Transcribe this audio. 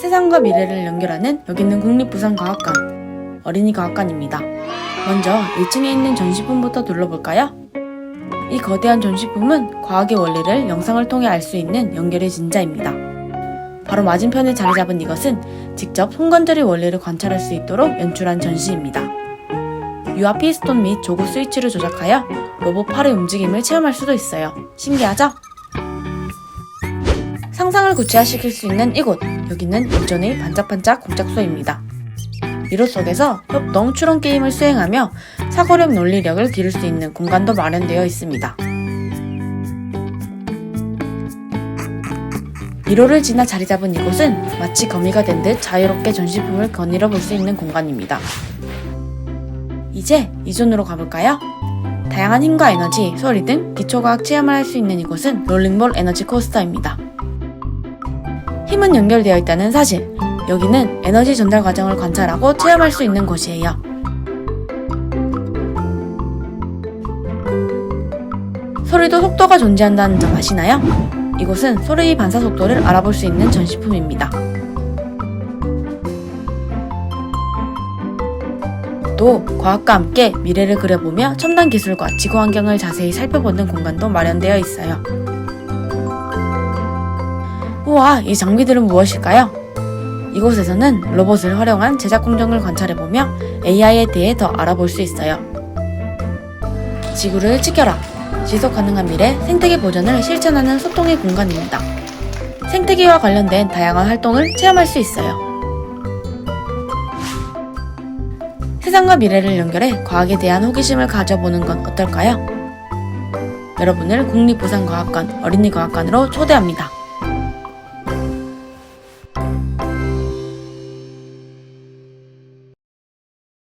세상과 미래를 연결하는 여기 있는 국립부산과학관 어린이 과학관입니다. 먼저 1층에 있는 전시품부터 둘러볼까요? 이 거대한 전시품은 과학의 원리를 영상을 통해 알 수 있는 연결의 진자입니다. 바로 맞은편에 자리 잡은 이것은 직접 손건절의 원리를 관찰할 수 있도록 연출한 전시입니다. 유아 피스톤 및 조구 스위치를 조작하여 로봇 팔의 움직임을 체험할 수도 있어요. 신기하죠? 상상을 구체화시킬 수 있는 이곳, 여기는 일전의 반짝반짝 공작소입니다. 미로 속에서 협동 추론 게임을 수행하며 사고력 논리력을 기를 수 있는 공간도 마련되어 있습니다. 미로를 지나 자리 잡은 이곳은 마치 거미가 된 듯 자유롭게 전시품을 거닐어 볼 수 있는 공간입니다. 이제 이존으로 가볼까요? 다양한 힘과 에너지, 소리 등 기초과학 체험을 할 수 있는 이곳은 롤링볼 에너지 코스터입니다. 힘은 연결되어 있다는 사실. 여기는 에너지 전달 과정을 관찰하고 체험할 수 있는 곳이에요. 소리도 속도가 존재한다는 점 아시나요? 이곳은 소리의 반사 속도를 알아볼 수 있는 전시품입니다. 또 과학과 함께 미래를 그려보며 첨단 기술과 지구 환경을 자세히 살펴보는 공간도 마련되어 있어요. 우와, 이 장비들은 무엇일까요? 이곳에서는 로봇을 활용한 제작 공정을 관찰해보며 AI에 대해 더 알아볼 수 있어요. 지구를 지켜라! 지속 가능한 미래 생태계 보전을 실천하는 소통의 공간입니다. 생태계와 관련된 다양한 활동을 체험할 수 있어요. 세상과 미래를 연결해 과학에 대한 호기심을 가져보는 건 어떨까요? 여러분을 국립부산과학관 어린이과학관으로 초대합니다.